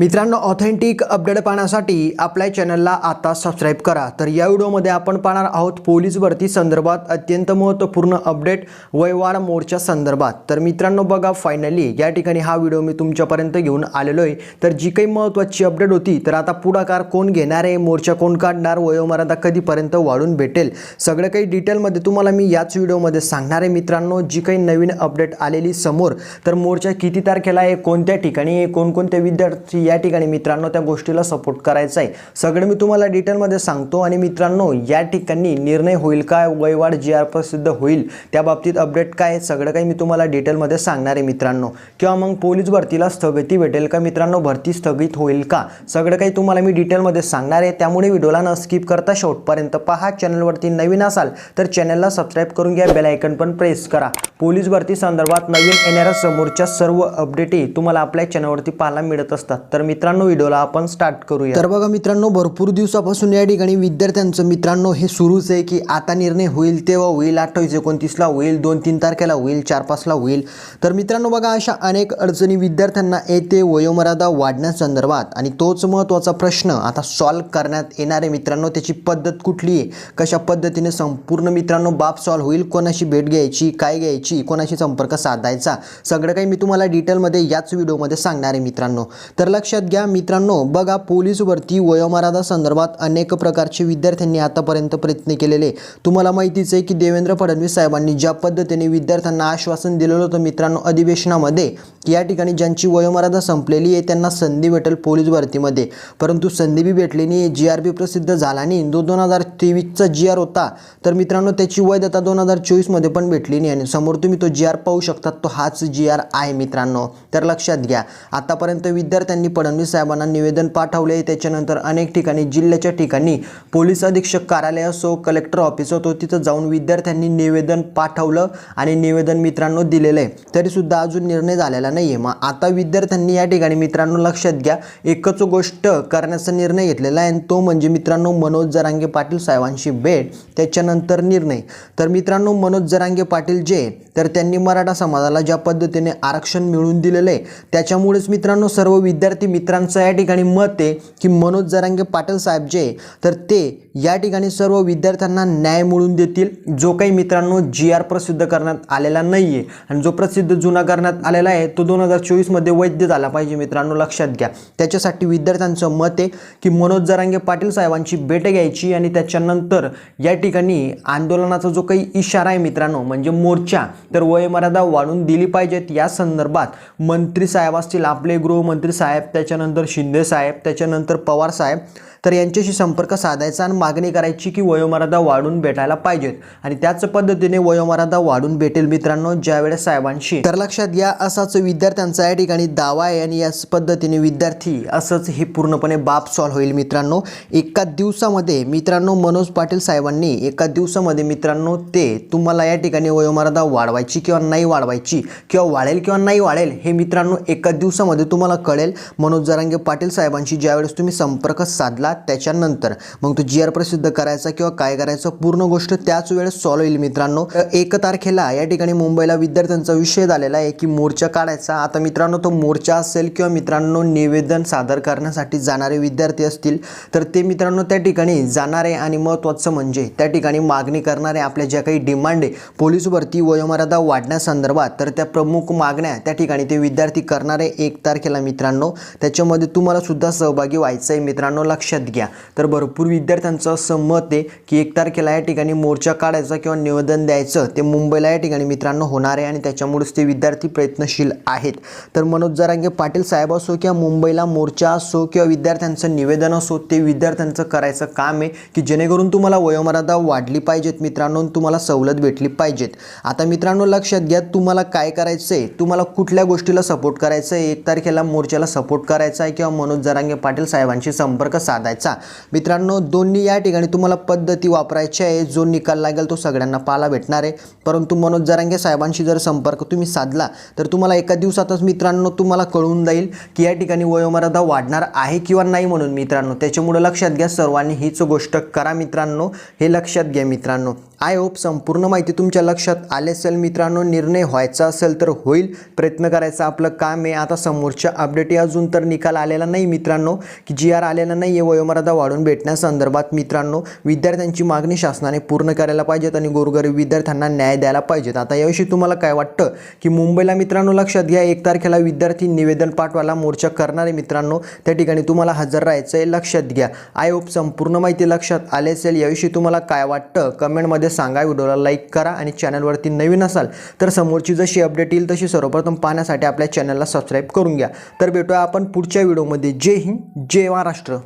मित्रांनो authentic update पाहण्यासाठी आपल्या चॅनलला आता सबस्क्राईब करा. तर या व्हिडिओमध्ये आपण पाहणार आहोत पोलीस भरती संदर्भात अत्यंत महत्त्वपूर्ण अपडेट वयवाड मोर्चा संदर्भात. तर मित्रांनो बघा फायनली या ठिकाणी हा व्हिडिओ मी तुमच्यापर्यंत घेऊन आलेलो आहे. तर जी काही महत्त्वाची अपडेट होती तर आता पुढाकार कोण घेणार आहे मोर्चा कोण काढणार वयोमर्यादा कधीपर्यंत वाढून भेटेल सगळं काही डिटेलमध्ये तुम्हाला मी याच व्हिडिओमध्ये सांगणार आहे. मित्रांनो जी काही नवीन अपडेट आलेली समोर तर मोर्चा किती तारखेला आहे कोणत्या ठिकाणी आहे कोणकोणते विद्यार्थी या ठिकाणी मित्रांनो त्या गोष्टीला सपोर्ट करायचा आहे सगळं मी तुम्हाला डिटेलमध्ये सांगतो आणि मित्रांनो या ठिकाणी निर्णय होईल काय वयवाढ जी आर प्रसिद्ध होईल? त्या बाबतीत अपडेट काय आहे, सगळं काही मी तुम्हाला डिटेलमध्ये सांगणार आहे मित्रांनो. किंवा मग पोलीस भरतीला स्थगिती भेटेल का मित्रांनो? भरती स्थगित होईल का? सगळं काही तुम्हाला मी डिटेलमध्ये सांगणार आहे. त्यामुळे व्हिडिओला न स्किप करता शेवटपर्यंत पहा. चॅनलवरती नवीन असाल तर चॅनलला सबस्क्राईब करून घ्या. बेल आयकन पण प्रेस करा. पोलीस भरती संदर्भात नवीन येणाऱ्या समोरच्या सर्व अपडेटही तुम्हाला आपल्या चॅनलवरती पाहायला मिळत असतात. तर तर मित्रांनो व्हिडिओला आपण स्टार्ट करूया. तर बघा मित्रांनो भरपूर दिवसापासून या ठिकाणी विद्यार्थ्यांचं मित्रांनो हे सुरूच आहे की आता निर्णय होईल तेव्हा होईल अठ्ठावीस एकोणतीसला होईल दोन तीन तारखेला होईल चार पाचला होईल. तर मित्रांनो बघा अशा अनेक अडचणी विद्यार्थ्यांना येते वयोमर्यादा वाढण्यासंदर्भात आणि तोच महत्त्वाचा प्रश्न आता सॉल्व्ह करण्यात येणार आहे मित्रांनो त्याची पद्धत कुठली आहे? कशा पद्धतीने संपूर्ण मित्रांनो बाब सॉल्व्ह होईल? कोणाशी भेट घ्यायची? काय घ्यायची? कोणाशी संपर्क साधायचा? सगळं काही मी तुम्हाला डिटेलमध्ये याच व्हिडिओमध्ये सांगणार आहे मित्रांनो. तर लक्षात घ्या मित्रांनो. बघा पोलीस भरती वयोमर्यादा संदर्भात अनेक प्रकारचे विद्यार्थ्यांनी आतापर्यंत प्रयत्न केलेले. तुम्हाला माहितीच आहे की देवेंद्र फडणवीस साहेबांनी ज्या पद्धतीने विद्यार्थ्यांना आश्वासन दिलेलं होतं मित्रांनो अधिवेशनामध्ये की या ठिकाणी ज्यांची वयोमर्यादा संपलेली आहे त्यांना संधी भेटेल पोलीस भरतीमध्ये. परंतु संधी बी भेटली नाही जी आर बी प्रसिद्ध झाला नाही. जो दोन हजार तेवीसचा जी आर होता तर मित्रांनो त्याची वैधता दोन हजार चोवीसमध्ये पण भेटली नाही आणि समोर तुम्ही तो जी आर पाहू शकता तो हाच जी आर आहे मित्रांनो. तर लक्षात घ्या आतापर्यंत विद्यार्थ्यांनी फडणवीस साहेबांना निवेदन पाठवले. त्याच्यानंतर अनेक ठिकाणी जिल्ह्याच्या ठिकाणी पोलीस अधीक्षक कार्यालय असो कलेक्टर ऑफिस होतो तिथं जाऊन विद्यार्थ्यांनी निवेदन पाठवलं आणि निवेदन मित्रांनो दिलेलं. आहे तरीसुद्धा अजून निर्णय झालेला नाही आहे मग आता विद्यार्थ्यांनी या ठिकाणी मित्रांनो लक्षात घ्या एकच गोष्ट करण्याचा निर्णय घेतलेला आहे आणि तो म्हणजे मित्रांनो मनोज जरांगे पाटील साहेबांशी भेट त्याच्यानंतर निर्णय. तर मित्रांनो मनोज जरांगे पाटील जे तर त्यांनी मराठा समाजाला ज्या पद्धतीने आरक्षण मिळवून दिलेलं आहे त्याच्यामुळेच मित्रांनो सर्व विद्यार्थी मित्रांचं या ठिकाणी मत आहे की मनोज जरांगे पाटील साहेब जे तर ते या ठिकाणी सर्व विद्यार्थ्यांना न्याय मिळवून देतील. जो काही मित्रांनो जी आर प्रसिद्ध करण्यात आलेला नाही आहे आणि जो प्रसिद्ध जुना करण्यात आलेला आहे तो दोन हजार चोवीसमध्ये वैध झाला पाहिजे मित्रांनो लक्षात घ्या. त्याच्यासाठी विद्यार्थ्यांचं मत आहे की मनोज जरांगे पाटील साहेबांची भेट घ्यायची आणि त्याच्यानंतर या ठिकाणी आंदोलनाचा जो काही इशारा आहे मित्रांनो म्हणजे मोर्चा तर वयमर्यादा वाढून दिली पाहिजेत. या संदर्भात मंत्री साहेब असतील आपले गृहमंत्री साहेब त्याच्यानंतर शिंदे साहेब त्याच्यानंतर पवार साहेब तर यांच्याशी संपर्क साधायचा आणि मागणी करायची की वयोमर्यादा वाढून भेटायला पाहिजेत. आणि त्याच पद्धतीने वयोमर्यादा वाढून भेटेल मित्रांनो ज्यावेळेस साहेबांशी. तर लक्षात घ्या असाच विद्यार्थ्यांचा या ठिकाणी दावा आहे आणि याच पद्धतीने विद्यार्थी असंच हे पूर्णपणे बाप सॉल्व्ह होईल मित्रांनो. एका दिवसामध्ये मित्रांनो मनोज पाटील साहेबांनी एका दिवसामध्ये मित्रांनो ते तुम्हाला या ठिकाणी वयोमर्यादा वाढवायची किंवा नाही वाढवायची किंवा वाढेल किंवा नाही वाढेल हे मित्रांनो एका दिवसामध्ये तुम्हाला कळेल. मनोज जरांगे पाटील साहेबांशी ज्यावेळेस तुम्ही संपर्क साधला त्याच्यानंतर मग तो जी आर प्रसिद्ध करायचा किंवा काय करायचं पूर्ण गोष्ट त्याच वेळेस सॉल्व्ह होईल मित्रांनो. एक तारखेला या ठिकाणी मुंबईला विद्यार्थ्यांचा विषय झालेला आहे की मोर्चा काढायचा. आता मित्रांनो तो मोर्चा असेल किंवा मित्रांनो निवेदन सादर करण्यासाठी जाणारे विद्यार्थी असतील तर ते मित्रांनो त्या ठिकाणी जाणारे आणि महत्त्वाचं म्हणजे त्या ठिकाणी मागणी करणारे आपल्या ज्या काही डिमांड आहे पोलीस भरती वयोमर्यादा वाढण्यासंदर्भात तर त्या प्रमुख मागण्या त्या ठिकाणी ते विद्यार्थी करणारे एक तारखेला मित्रांनो. त्याच्यामध्ये तुम्हाला सुद्धा सहभागी व्हायचं आहे मित्रांनो लक्षात घ्या. तर भरपूर विद्यार्थ्यांचं असं मत आहे की एक तारखेला या ठिकाणी मोर्चा काढायचा किंवा निवेदन द्यायचं ते मुंबईला या ठिकाणी मित्रांनो होणार आहे आणि त्याच्यामुळेच ते विद्यार्थी प्रयत्नशील आहेत. तर मनोज जरांगे पाटील साहेब असो किंवा मुंबईला मोर्चा असो किंवा विद्यार्थ्यांचं निवेदन असो ते विद्यार्थ्यांचं करायचं काम आहे की जेणेकरून तुम्हाला वयोमर्यादा वाढली पाहिजेत मित्रांनो तुम्हाला सवलत भेटली पाहिजेत. आता मित्रांनो लक्षात घ्या तुम्हाला काय करायचं आहे तुम्हाला कुठल्या गोष्टीला सपोर्ट करायचं आहे एक तारखेला मोर्चाला सपोर्ट करायचा आहे किंवा मनोज जरांगे पाटील साहेबांशी संपर्क साधायचा. मित्रांनो दोन्ही या ठिकाणी तुम्हाला पद्धती वापरायची आहे. जो निकाल लागेल तो सगळ्यांना पाहायला भेटणार आहे. परंतु मनोज जरांगे साहेबांशी जर संपर्क तुम्ही साधला तर तुम्हाला एका दिवसातच मित्रांनो तुम्हाला कळून जाईल की या ठिकाणी वयोमर्यादा वाढणार आहे किंवा नाही म्हणून मित्रांनो. त्याच्यामुळे लक्षात घ्या सर्वांनी हीच गोष्ट करा मित्रांनो. हे लक्षात घ्या मित्रांनो. आय होप संपूर्ण माहिती तुमच्या लक्षात आले असेल. मित्रांनो निर्णय व्हायचा असेल तर होईल. प्रयत्न करायचा आपलं काम आहे. आता समोरच्या अपडेट अजून तर निकाल आलेला नाही मित्रांनो. की जी आर आलेला नाही आहे. वयोमर्यादा वाढून भेटण्यासंदर्भात मित्रांनो विद्यार्थ्यांची मागणी शासनाने पूर्ण करायला पाहिजेत आणि गोरगरीब विद्यार्थ्यांना न्याय द्यायला पाहिजेत. आता याविषयी तुम्हाला काय वाटतं? की मुंबईला मित्रांनो लक्षात घ्या. एक तारखेला विद्यार्थी निवेदन पाठवायला मोर्चा करणारे मित्रांनो. त्या ठिकाणी तुम्हाला हजर राहायचं आहे लक्षात घ्या. आय होप संपूर्ण माहिती लक्षात आले असेल. याविषयी तुम्हाला काय वाटतं? कमेंटमध्ये कमेंटमध्ये सांगा व्हिडिओला लाईक करा आणि चॅनलवरती नवीन असाल तर समोरची जशी अपडेट येईल तशी सर्वप्रथम पाहण्यासाठी आपल्या चॅनलला सबस्क्राईब करून घ्या. तर भेटूया आपण पुढच्या व्हिडिओमध्ये जय हिंद जय महाराष्ट्र.